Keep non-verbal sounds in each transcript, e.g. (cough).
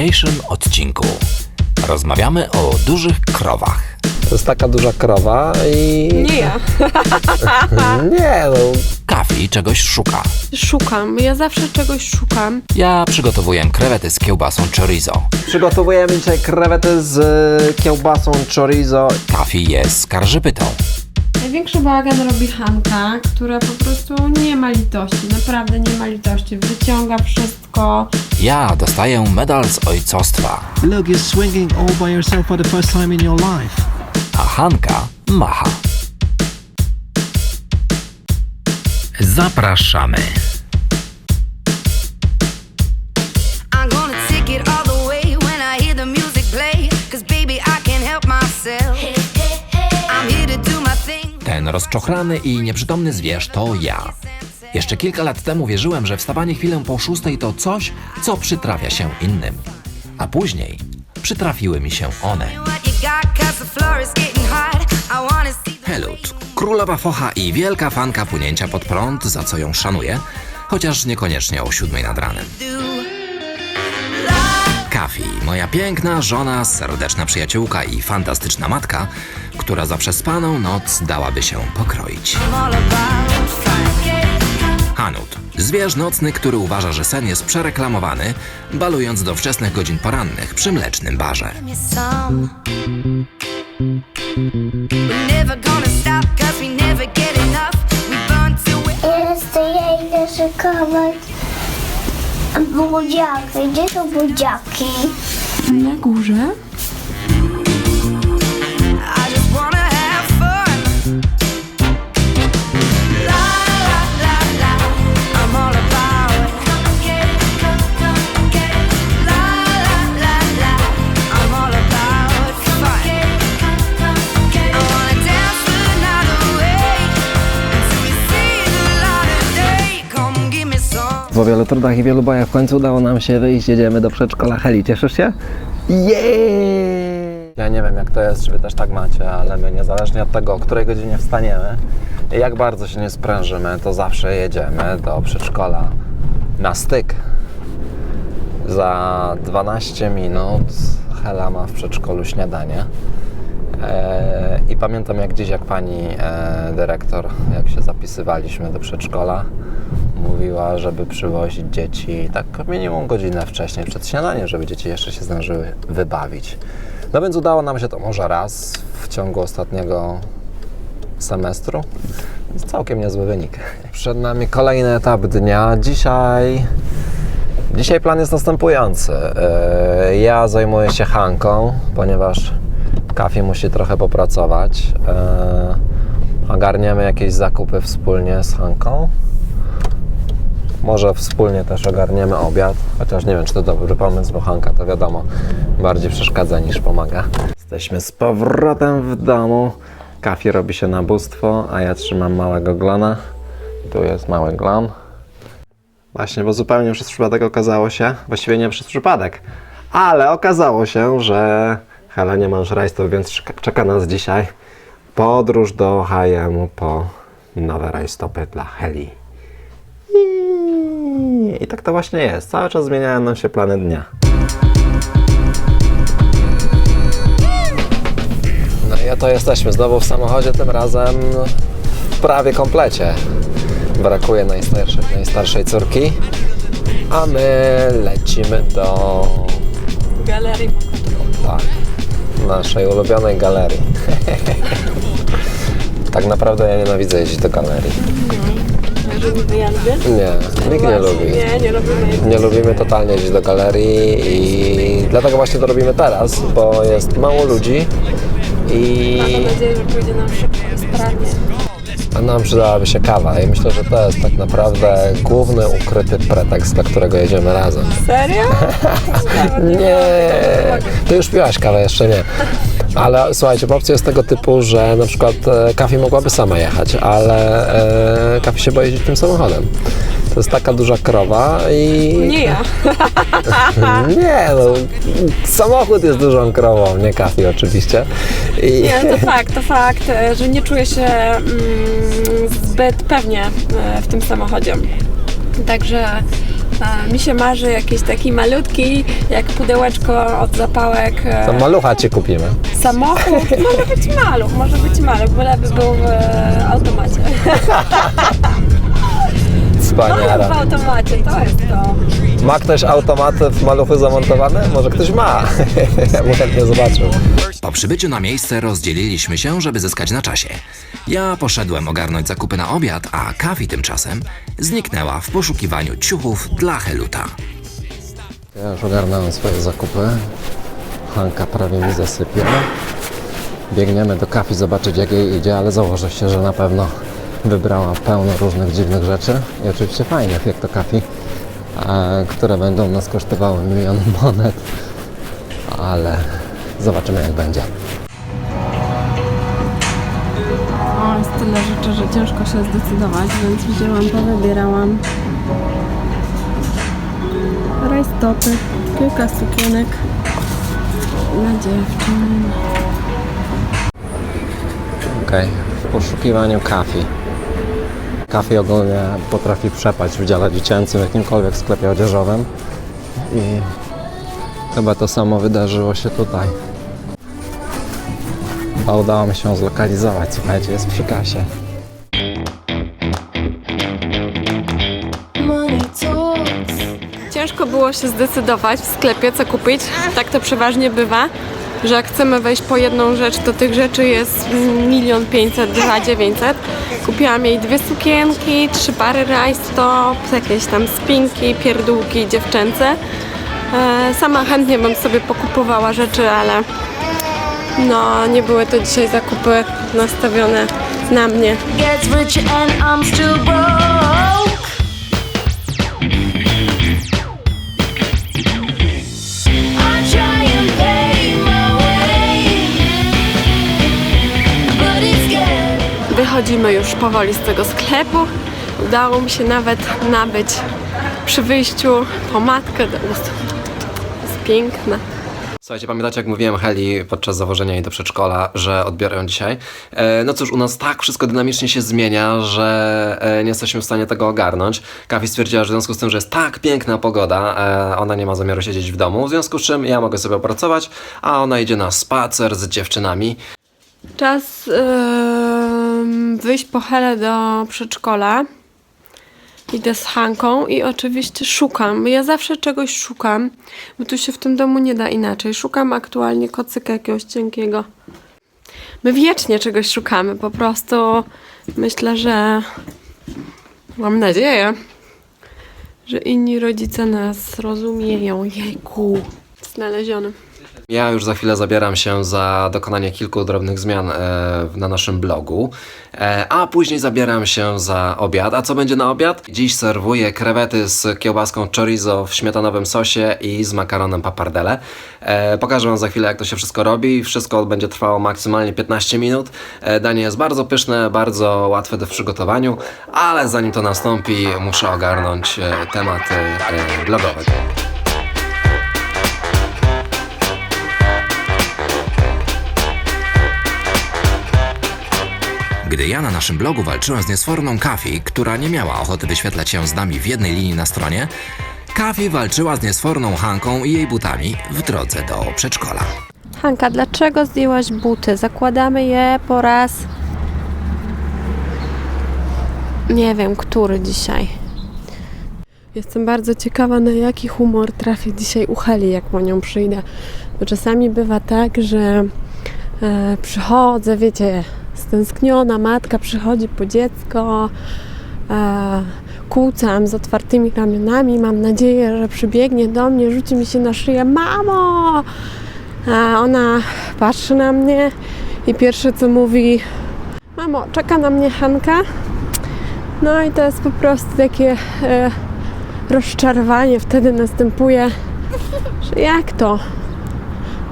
dzisiejszym odcinku rozmawiamy o dużych krowach. To jest taka duża krowa i... Nie ja. (laughs) Nie, no. Kafi czegoś szuka. Szukam. Ja zawsze czegoś szukam. Ja przygotowuję krewety z kiełbasą chorizo. Przygotowujemy dzisiaj krewety z kiełbasą chorizo. Kafi jest skarżybytą. Największy bałagan robi Hanka, która po prostu nie ma litości. Naprawdę nie ma litości. Wyciąga wszystko. Ja dostaję medal z ojcostwa, Look, you're swinging all by yourself for the first time in your life. a Hanka macha. Zapraszamy. Rozczochrany i nieprzytomny zwierz to ja. Jeszcze kilka lat temu wierzyłem, że wstawanie chwilę po szóstej to coś, co przytrafia się innym. A później przytrafiły mi się one. Helut, królowa focha i wielka fanka płynięcia pod prąd, za co ją szanuję, chociaż niekoniecznie o siódmej nad ranem. Kafi, moja piękna żona, serdeczna przyjaciółka i fantastyczna matka, która za przespaną noc dałaby się pokroić. Hanut, zwierz nocny, który uważa, że sen jest przereklamowany, balując do wczesnych godzin porannych przy mlecznym barze. To ja idę szykować budziaki. Gdzie są budziaki? Na górze? Po wielu trudach i wielu bojach w końcu udało nam się wyjść. Jedziemy do przedszkola Heli. Cieszysz się? Jej! Ja nie wiem jak to jest, czy wy też tak macie, ale my niezależnie od tego, o której godzinie wstaniemy jak bardzo się nie sprężymy, to zawsze jedziemy do przedszkola na styk. Za 12 minut Hela ma w przedszkolu śniadanie. E, I pamiętam jak dziś, jak pani e, dyrektor, jak się zapisywaliśmy do przedszkola, mówiła, żeby przywozić dzieci tak minimum godzinę wcześniej przed śniadaniem, żeby dzieci jeszcze się zdążyły wybawić. No więc udało nam się to może raz w ciągu ostatniego semestru. Całkiem niezły wynik. Przed nami kolejny etap dnia. Dzisiaj Dzisiaj plan jest następujący. Yy, Ja zajmuję się Hanką, ponieważ Kafi musi trochę popracować. Yy, Ogarniemy jakieś zakupy wspólnie z Hanką. Może wspólnie też ogarniemy obiad, chociaż nie wiem, czy to dobry pomysł, bo Hanka to wiadomo, bardziej przeszkadza niż pomaga. Jesteśmy z powrotem w domu. Kafi robi się nabóstwo, a ja trzymam małego glona. Tu jest mały glon. Właśnie, bo zupełnie przez przypadek okazało się, właściwie nie przez przypadek, ale okazało się, że Hela nie ma już rajstop, więc czeka- nas dzisiaj podróż do H&M po nowe rajstopy dla Heli. I- I tak to właśnie jest. Cały czas zmieniają nam się plany dnia. No i oto jesteśmy znowu w samochodzie, tym razem w prawie komplecie. Brakuje najstarszej, najstarszej córki, a my lecimy do Galerii. tak, naszej ulubionej galerii. (laughs) tak naprawdę ja nienawidzę jeździć do galerii. Lubię? Nie, nikt nie lubi. Nie, nie lubimy. Nie lubimy totalnie jeździć do galerii i dlatego właśnie to robimy teraz, bo jest mało ludzi i Mam nadzieję, że pójdzie nam szybko sprawnie. A nam przydałaby się kawa i myślę, że to jest tak naprawdę główny ukryty pretekst, dla którego jedziemy razem. Serio? (laughs) Nie, ty już piłaś kawę, jeszcze nie. Ale słuchajcie, bo opcja jest tego typu, że na przykład e, Kafi mogłaby sama jechać, ale e, Kafi się boi jeździć tym samochodem. To jest taka duża krowa i... Nie ja. (laughs) Nie, no, samochód jest dużą krową, nie Kafi oczywiście. I... Nie, to fakt, to fakt, e, że nie czuję się mm, zbyt pewnie e, w tym samochodzie. Także A, mi się marzy jakiś taki malutki, jak pudełeczko od zapałek. e, To malucha ci kupimy. Samochód. Może być maluch, może być maluch, byleby był w (laughs) e, automacie. w automacie, to jest to. Ma ktoś automaty w maluchy zamontowane? Może ktoś ma. (laughs) ja bym chętnie zobaczył. Po przybyciu na miejsce rozdzieliliśmy się, żeby zyskać na czasie. Ja poszedłem ogarnąć zakupy na obiad, a Kawi tymczasem zniknęła w poszukiwaniu ciuchów dla Heluta. Ja już ogarnąłem swoje zakupy. Hanka prawie mi zasypie. Biegniemy do kafi zobaczyć jak jej idzie, ale założę się, że na pewno wybrała pełno różnych dziwnych rzeczy i oczywiście fajnych jak to kafi, które będą nas kosztowały milion (laughs) monet, ale zobaczymy jak będzie. O, jest tyle rzeczy, że ciężko się zdecydować, więc wzięłam, powybierałam rajstopy, kilka sukienek dla dziewczyn. Okej, w poszukiwaniu kafi. Kafi ogólnie potrafi przepaść w dziale dziecięcym, w jakimkolwiek sklepie odzieżowym. I chyba to samo wydarzyło się tutaj. Chyba udało mi się zlokalizować, słuchajcie, jest przy kasie. Ciężko było się zdecydować w sklepie, co kupić. Tak to przeważnie bywa, że jak chcemy wejść po jedną rzecz, to tych rzeczy jest milion pięćset, dwa dziewięćset. Kupiłam jej dwie sukienki, trzy pary rajstop, jakieś tam spinki, pierdółki dziewczęce. E, Sama chętnie bym sobie pokupowała rzeczy, ale no nie były to dzisiaj zakupy nastawione na mnie. Wychodzimy już powoli z tego sklepu. Udało mi się nawet nabyć przy wyjściu pomadkę do ust. Jest piękna. Słuchajcie, pamiętacie jak mówiłem Heli podczas zawożenia jej do przedszkola, że odbiorę ją dzisiaj? E, no cóż, u nas tak wszystko dynamicznie się zmienia, że e, nie jesteśmy w stanie tego ogarnąć. Kawi stwierdziła, że w związku z tym, że jest tak piękna pogoda, e, ona nie ma zamiaru siedzieć w domu, w związku z czym ja mogę sobie opracować, a ona idzie na spacer z dziewczynami. Czas em, wyjść po Helę do przedszkola. Idę z Hanką i oczywiście szukam. Ja zawsze czegoś szukam, bo tu się w tym domu nie da inaczej. Szukam aktualnie kocyka jakiegoś cienkiego. My wiecznie czegoś szukamy, po prostu myślę, że mam nadzieję, że inni rodzice nas rozumieją. Jejku, znaleziony. Ja już za chwilę zabieram się za dokonanie kilku drobnych zmian e, na naszym blogu, e, a później zabieram się za obiad. A co będzie na obiad? Dziś serwuję krewety z kiełbaską chorizo w śmietanowym sosie i z makaronem papardelle. E, pokażę Wam za chwilę, jak to się wszystko robi. Wszystko będzie trwało maksymalnie 15 minut. Danie jest bardzo pyszne, bardzo łatwe do przygotowaniu, ale zanim to nastąpi, muszę ogarnąć tematy blogowe. Gdy ja na naszym blogu walczyłem z niesforną Kafi, która nie miała ochoty wyświetlać się z nami w jednej linii na stronie, Kafi walczyła z niesforną Hanką i jej butami w drodze do przedszkola. Hanka, dlaczego zdjęłaś buty? Zakładamy je po raz. Nie wiem, który dzisiaj. Jestem bardzo ciekawa, na jaki humor trafię dzisiaj u Heli, jak po nią przyjdę. Bo czasami bywa tak, że e, przychodzę, wiecie, stęskniona matka przychodzi po dziecko, e, kłócam z otwartymi ramionami, mam nadzieję, że przybiegnie do mnie, rzuci mi się na szyję, mamo! A ona patrzy na mnie i pierwsze co mówi: Mamo, czeka na mnie Hanka. No i to jest po prostu takie e, rozczarowanie wtedy następuje, że jak to?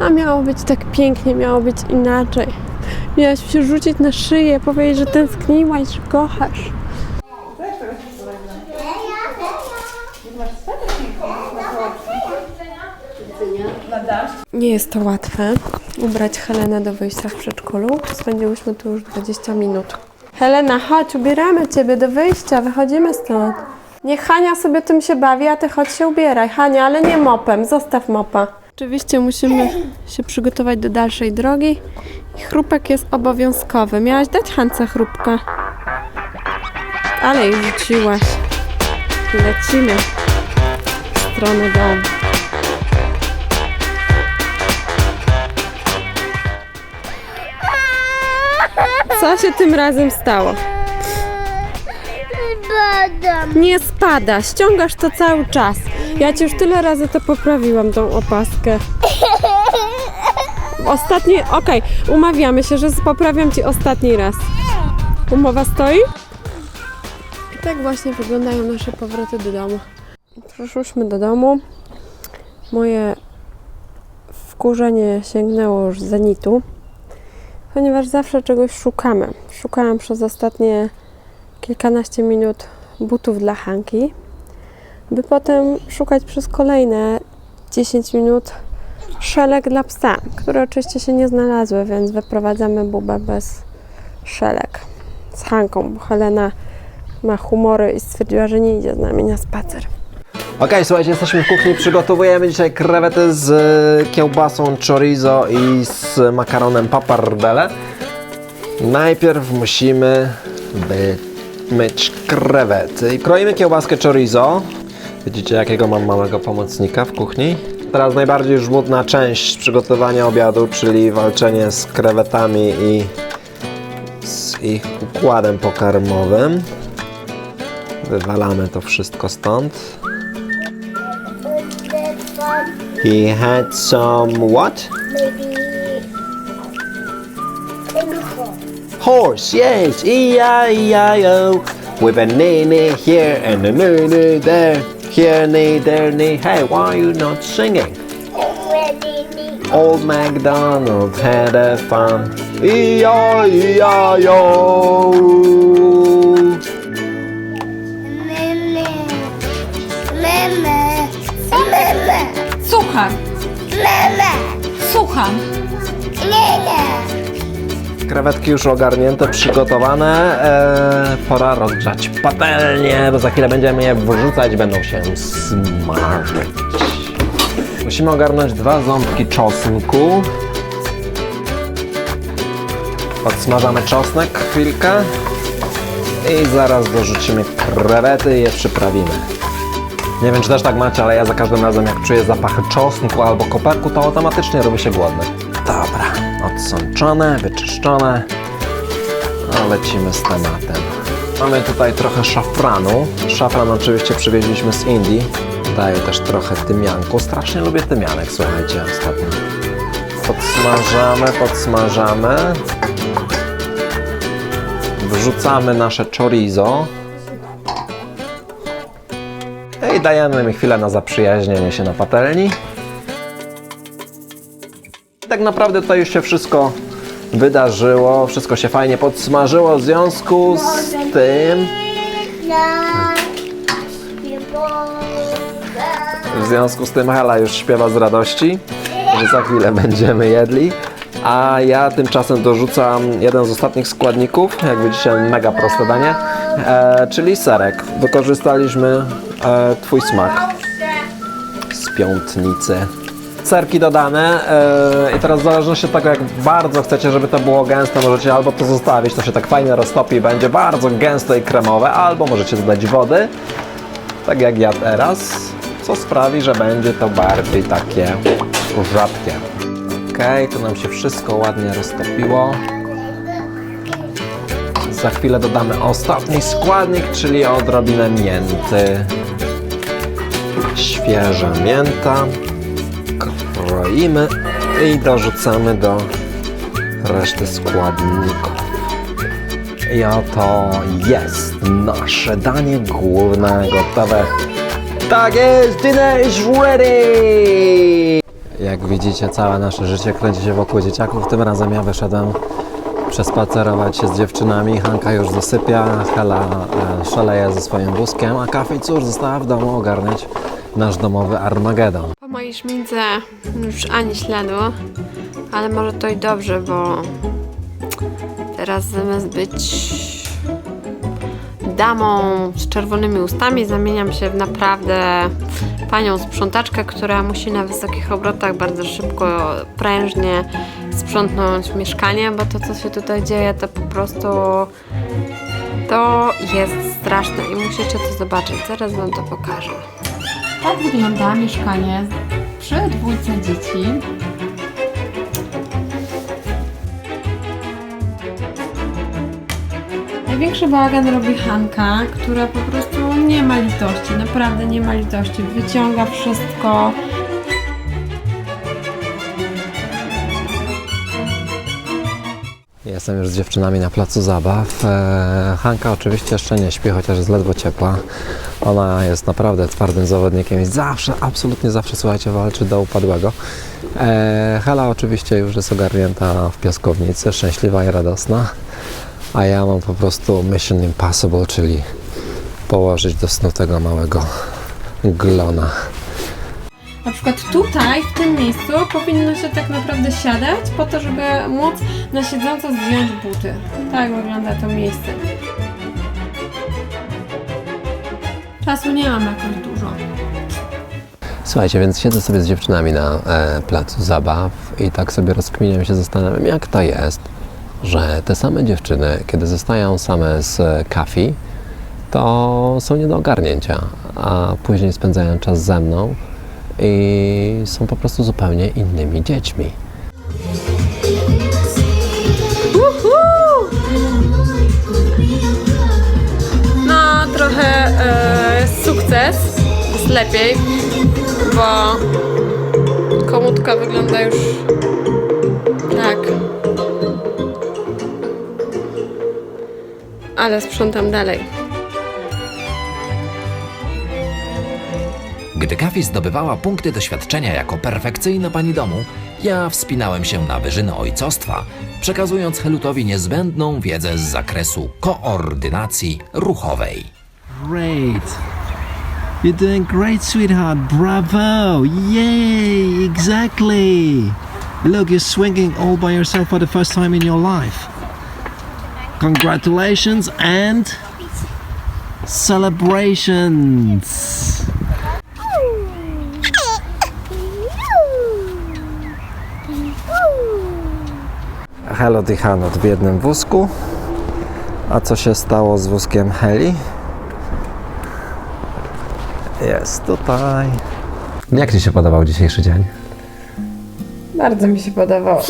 A miało być tak pięknie, miało być inaczej. Miałaś się rzucić na szyję, powiedzieć, że tęskniłaś, że kochasz. Nie jest to łatwe ubrać Helenę do wyjścia w przedszkolu. Spędziłyśmy tu już 20 minut. Helena, chodź, ubieramy Ciebie do wyjścia, wychodzimy stąd. Niech Hania sobie tym się bawi, a ty chodź się ubieraj. Hania, ale nie mopem, zostaw mopa. Oczywiście musimy się przygotować do dalszej drogi chrupek jest obowiązkowy. Miałaś dać Hance chrupka. Ale już rzuciłaś. Lecimy w stronę domu. Co się tym razem stało? Nie spada, ściągasz to cały czas. Ja ci już tyle razy to poprawiłam, tą opaskę. Ostatni, okej, umawiamy się, że poprawiam ci ostatni raz. Umowa stoi? I tak właśnie wyglądają nasze powroty do domu. Przyszłyśmy do domu. Moje wkurzenie sięgnęło już zenitu, ponieważ zawsze czegoś szukamy. Szukałam przez ostatnie kilkanaście minut butów dla Hanki, by potem szukać przez kolejne 10 minut szelek dla psa, które oczywiście się nie znalazły, więc wyprowadzamy bubę bez szelek z Hanką, bo Helena ma humory i stwierdziła, że nie idzie z nami na spacer. Okej, słuchajcie, jesteśmy w kuchni. Przygotowujemy dzisiaj krewety z e, kiełbasą chorizo i z makaronem pappardelle. Najpierw musimy myć krewety. I Kroimy kiełbaskę chorizo. Widzicie, jakiego mam małego pomocnika w kuchni. Teraz najbardziej żmudna część przygotowania obiadu, czyli walczenie z krewetami i z ich układem pokarmowym. Wywalamy to wszystko stąd. He had some what? Horse, yes, E-I-E-I-O. With a knee here and a knee there. Here, knee, there, knee. Hey, why are you not singing? Old MacDonald had a farm. E-I-E-I-O. Meme. Meme. Meme. Słucham, Meme. słucham. Nie, nie. Krewetki już ogarnięte, przygotowane. Eee, pora rozgrzać patelnię, bo za chwilę będziemy je wrzucać, będą się smażyć. Musimy ogarnąć dwa ząbki czosnku. Odsmażamy czosnek chwilkę i zaraz dorzucimy krewety i je przyprawimy. Nie wiem, czy też tak macie, ale ja za każdym razem, jak czuję zapach czosnku albo koperku, to automatycznie robi się głodny. Dobra, odsączone, wyczyszczone. No, lecimy z tematem. Mamy tutaj trochę szafranu. Szafran oczywiście przywieźliśmy z Indii. Daje też trochę tymianku. Strasznie lubię tymianek, słuchajcie, ostatnio. Podsmażamy, podsmażamy. Wrzucamy nasze chorizo. I dajemy mi chwilę na zaprzyjaźnienie się na patelni. Tak naprawdę tutaj już się wszystko wydarzyło, wszystko się fajnie podsmażyło w związku z tym, w związku z tym Hela już śpiewa z radości, że za chwilę będziemy jedli. A ja tymczasem dorzucam jeden z ostatnich składników, jak widzicie mega proste danie, e, czyli serek. Wykorzystaliśmy e, Twój smak z piątnicy. Serki dodane e, i teraz w zależności od tego jak bardzo chcecie, żeby to było gęste, możecie albo to zostawić, to się tak fajnie roztopi będzie bardzo gęste i kremowe, albo możecie dodać wody, tak jak ja teraz, co sprawi, że będzie to bardziej takie rzadkie. Ok, tu nam się wszystko ładnie roztopiło. Za chwilę dodamy ostatni składnik, czyli odrobinę mięty. Świeża mięta. Kroimy i dorzucamy do reszty składników. I oto jest nasze danie główne gotowe. Tak jest, dinner is ready! Jak widzicie, całe nasze życie kręci się wokół dzieciaków. Tym razem ja wyszedłem przespacerować się z dziewczynami. Hanka już zasypia, Hela e, szaleje ze swoim wózkiem, a Kafi cóż została w domu ogarniać nasz domowy Armagedon. Po mojej szmince już ani śladu, ale może to i dobrze, bo teraz zamiast być damą z czerwonymi ustami, zamieniam się w naprawdę panią sprzątaczkę, która musi na wysokich obrotach bardzo szybko, prężnie sprzątnąć mieszkanie, bo to, co się tutaj dzieje, to po prostu to jest straszne i musicie to zobaczyć. Zaraz Wam to pokażę. Tak wygląda mieszkanie przy dwójce dzieci. Największy bałagan robi Hanka, która po prostu nie ma litości, naprawdę nie ma litości. Wyciąga wszystko. Jestem już z dziewczynami na placu zabaw. E, Hanka oczywiście jeszcze nie śpi, chociaż jest ledwo ciepła. Ona jest naprawdę twardym zawodnikiem i zawsze, absolutnie zawsze, słuchajcie, walczy do upadłego. E, Hela oczywiście już jest ogarnięta w piaskownicy, szczęśliwa i radosna. A ja mam po prostu mission impossible, czyli położyć do snu tego małego glona. Na przykład tutaj, w tym miejscu, powinno się tak naprawdę siadać po to, żeby móc na siedząco zdjąć buty. Tak wygląda to miejsce. Czasu nie mam jakoś dużo. Słuchajcie, więc siedzę sobie z dziewczynami na e, placu zabaw i tak sobie rozkminiam się, zastanawiam, jak to jest, że te same dziewczyny, kiedy zostają same z e, kafi, to są nie do ogarnięcia, a później spędzają czas ze mną i są po prostu zupełnie innymi dziećmi. Lepiej, bo komódka wygląda już tak. Ale sprzątam dalej. Gdy Kafi zdobywała punkty doświadczenia jako perfekcyjna pani domu, ja wspinałem się na wyżyny ojcostwa, przekazując Helutowi niezbędną wiedzę z zakresu koordynacji ruchowej. Great. You're doing great, sweetheart. Bravo. Yay. Exactly. Look, you're swinging all by yourself for the first time in your life. Congratulations and celebrations. Helot i Hanot w jednym wózku. A co się stało z wózkiem Heli? Jest tutaj. Jak Ci się podobał dzisiejszy dzień? Bardzo mi się podobało.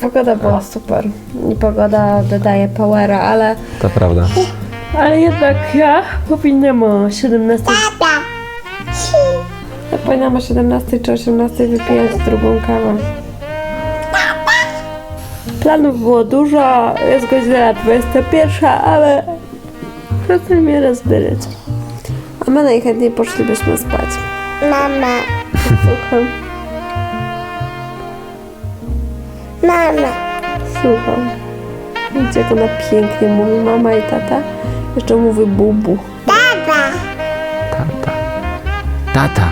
Pogoda była super. I pogoda dodaje powera, ale, To prawda. ale jednak ja powinnam o 17. Ja powinnam o 17 czy 18 wypijać drugą kawę. Planów było dużo, jest godzina 21, ale proszę mnie rozbierać. A my najchętniej poszlibyśmy spać. Mama. Słucham, Mama. słucham. Widzicie, jak ona pięknie mówi mama i tata. Jeszcze mówi bubu. Tata. Tata. Tata.